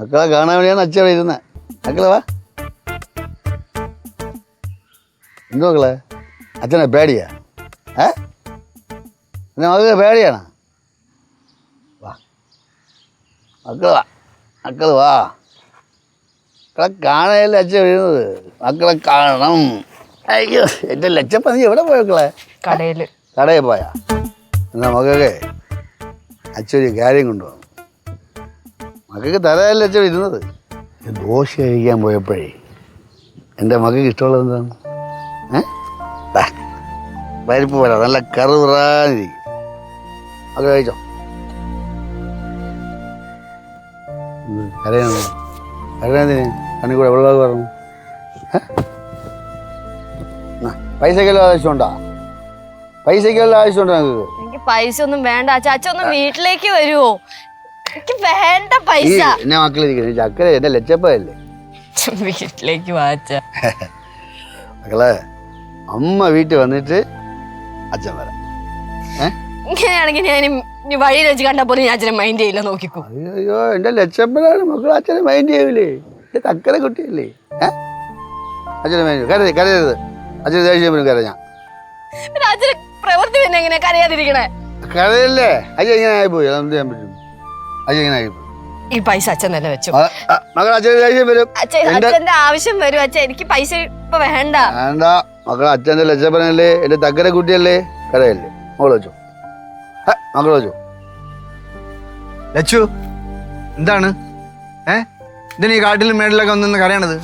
മക്കളെ കാണാൻ വേണ്ടിയാണ് അച്ഛൻ വരുന്നത് മക്കളെ വാ. എന്തോ മക്കളെ? അച്ഛനെ പേടിയാ? ഏ? മക്കളെ പേടിയാണ്? വാ. മക്കൾ വാ. മക്കൾ വാ. മക്കളെ കാണാനല്ലേ അച്ഛൻ വരുന്നത് മക്കളെ കാണണം. അയ്യോ എന്റെ ലക്ഷപ്പ നീ എവിടെ പോയ മക്കളെ? കടയിൽ കടയിൽ പോയാ? എന്നാ മകൾക്ക് അച്ഛൻ ഒരു കാര്യം കൊണ്ടുവന്നു മക്കൾക്ക് തലയല്ല അച്ഛൻ ഇരുന്നത്. ദോശ കഴിക്കാൻ പോയപ്പോഴേ എന്റെ മകൾക്ക് ഇഷ്ടമുള്ളത് എന്താണ്? ഏ? പരിപ്പ് പോലെ നല്ല കറുറാന്നിരിക്കും അത് കഴിച്ചോ? കരയാണോ? കരയാതിന് കണ്ണി കൂടെ വെള്ളം പറഞ്ഞു പൈസക്കെല്ലാം ആവശ്യമുണ്ടോ? പൈസക്കെല്ലാം ആവശ്യമുണ്ടോ നിങ്ങൾക്ക്? എനിക്ക് പൈസ ഒന്നും വേണ്ട. അച്ഛ അച്ഛൻ ഒന്ന് വീട്ടിലേക്ക് വരുവോ? എനിക്ക് വേണ്ട പൈസ. എന്നെ മക്കളിരിക്കുന്നത് ചക്കര എന്റെ ലച്ചപ്പല്ലേ വീട്ടിലേക്ക് വാച്ച. മക്കളെ അമ്മ വീട്ടിൽ വന്നിട്ട് അച്ഛൻ വരാം. ഇങ്ങനെയാണെങ്കിൽ ഞാൻ ഇനി വഴിയിൽ വെച്ച് കണ്ടാ പോലും ഞാൻ അച്ഛനെ മൈൻഡ് ചെയ്യില്ല നോക്കിക്കോ. അയ്യോ എന്റെ എന്റെ ലച്ചപ്പനാണ് മക്കൾ അച്ഛനെ മൈൻഡ് ചെയ്യൂലേ? എന്റെ തക്കര കുട്ടിയല്ലേ? അച്ഛനെ മൈൻഡ് കരയത് കരയരുത്. അച്ഛന് ദേഷ്യം വരും കരഞ്ഞാ പിന്നെ അച്ഛന് പ്രവൃത്തി പിന്നെ എങ്ങനെ കരയാതിരിക്കണേ? കരയല്ലേ? അച്ഛൻ ഇങ്ങനെ ആയിപ്പോയി. അതെന്ത് ചെയ്യാൻ പറ്റും? ഇങ്ങനെ ഈ പൈസ അച്ഛൻ തന്നെ വെച്ചു. മകൾ അച്ഛൻ വരും അച്ഛന്റെ ആവശ്യം വരും അച്ഛൻ. എനിക്ക് പൈസ ഇപ്പൊ വേണ്ട. വേണ്ട. മകൾ അച്ഛന്റെ ലക്ഷപ്പനല്ലേ എന്റെ തക്കര കുട്ടിയല്ലേ? കരയല്ലേ? മകൾ വെച്ചു. മകൾ വെച്ചു. ലച്ചു എന്താണ്? ഏ? ഇതിന് ഈ കാട്ടിലും മേടിലൊക്കെ വന്നു കരയണത്?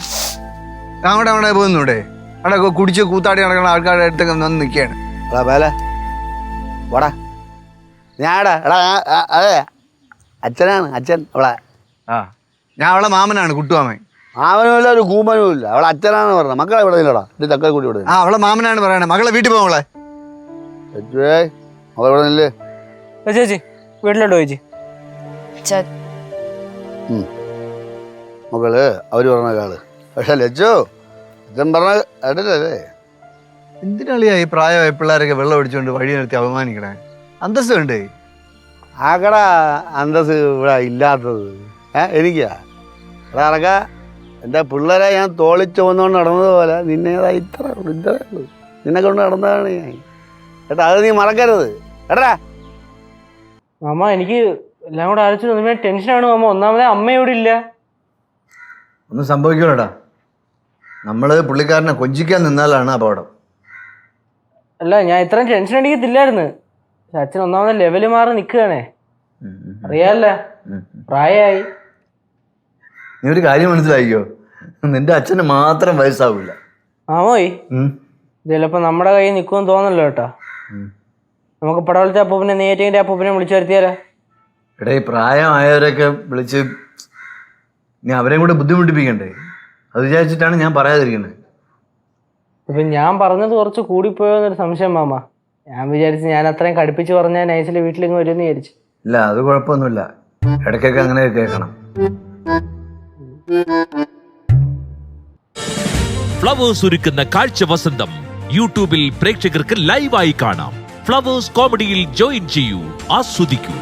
അവിടെ അവിടെ പോകുന്നൂടെ അവിടെ കുടിച്ച് കൂത്താടി നടക്കുന്ന ആൾക്കാരുടെ അടുത്തൊക്കെ വന്ന് നിൽക്കുകയാണ്. വാടാ. ഞാടാ എടാ അതെ. അച്ഛനാണ് അച്ഛൻ അവളെ. ആ ഞാൻ അവളെ മാമനാണ് കുട്ടുമാമൻ. മാമനുമില്ല ഒരു കൂമനും ഇല്ല അവളെ അച്ഛനാണ് പറഞ്ഞത്. മക്കളെ ഇവിടെ ഇല്ലടാ. ഇത് തക്ക കൂടി ഇവിടെ ആ അവളെ മാമനാണ് പറയണേ. മകളെ വീട്ടിൽ പോകളെ അച്ഛേ അവളെ ഇവിടെ നില്ലേ. ചേച്ചി വീട്ടിലോട്ട് ചേച്ചി. മകൾ അവർ പറഞ്ഞ കാൾ പക്ഷെ ലജ്ജോ അച്ഛൻ പറഞ്ഞ കേട്ടില്ലല്ലേ? എന്തിനാളിയാ ഈ പ്രായമായ പിള്ളേരൊക്കെ വെള്ളം ഒടിച്ചുകൊണ്ട് വഴി നിർത്തി അപമാനിക്കണേ? അന്തസ്സ് ഉണ്ട് ആകടാ അന്തസ് ഇവിടെ ഇല്ലാത്തത്. ഏ എനിക്കാ. എടാ അടക്ക എന്റെ പിള്ളേരെ ഞാൻ തോളിച്ച് വന്നുകൊണ്ട് നടന്നതുപോലെ നിന്നെ ഇത്ര ഇത്ര നിന്നെ കൊണ്ട് നടന്നതാണ് ഞാൻ. ഏട്ടാ അത് നീ മറക്കരുത്. എടാ. മാമ എനിക്ക് എല്ലാം കൂടെ ആലോചിച്ച് ഒന്നുമേ ടെൻഷനാണ് മാമ. ഒന്നാമത് അമ്മ ഇവിടെ ഇല്ല. ഒന്നും സംഭവിക്കണോടാ നമ്മൾ പുള്ളിക്കാരനെ കൊഞ്ചിക്കാൻ നിന്നാലാണ് അപകടം. അല്ല ഞാൻ ഇത്രയും ടെൻഷൻ അടിക്കത്തില്ലായിരുന്നു. അച്ഛൻ ഒന്നാമത് ലെവൽ മാറി നിൽക്കുകയാണേ അറിയാല്ല പ്രായമായി. നീ ഒരു കാര്യം മനസ്സിലായിക്കോ നിന്റെ അച്ഛന് മാത്രം വയസ്സാവില്ല ആവോയി ചിലപ്പോ നമ്മുടെ കയ്യിൽ നിൽക്കുമെന്ന് തോന്നല്ലോ കേട്ടോ. നമുക്ക് പടവലത്തെ അപ്പൂപ്പിനെ നേറ്റിന്റെ അപ്പൂപ്പിനെ വിളിച്ചു വരുത്തിയാലോ? എടാ പ്രായമായവരൊക്കെ വിളിച്ച് നീ അവരെയും കൂടെ ബുദ്ധിമുട്ടിപ്പിക്കണ്ടേ? അത് വിചാരിച്ചിട്ടാണ് ഞാൻ പറയാതിരിക്കുന്നത്. ഇപ്പൊ ഞാൻ പറഞ്ഞത് കുറച്ച് കൂടിപ്പോയോ എന്നൊരു സംശയം മാമ. ഞാൻ വിചാരിച്ചു ഞാൻ അത്രയും കടുപ്പിച്ച് പറഞ്ഞാൽ നൈസിൽ വീട്ടിലിങ്ങ് വരുമെന്ന് വിചാരിച്ചു. ഇല്ല അത് കുഴപ്പമൊന്നുമില്ല. ഇടയ്ക്കൊക്കെ അങ്ങനെ കേൾക്കണം. ഫ്ലവേഴ്സ് ഒരുക്കുന്ന കാഴ്ച വസന്തം യൂട്യൂബിൽ പ്രേക്ഷകർക്ക് ലൈവായി കാണാം. ഫ്ലവേഴ്സ് കോമഡിയിൽ ജോയിൻ ചെയ്യൂ ആസ്വദിക്കൂ.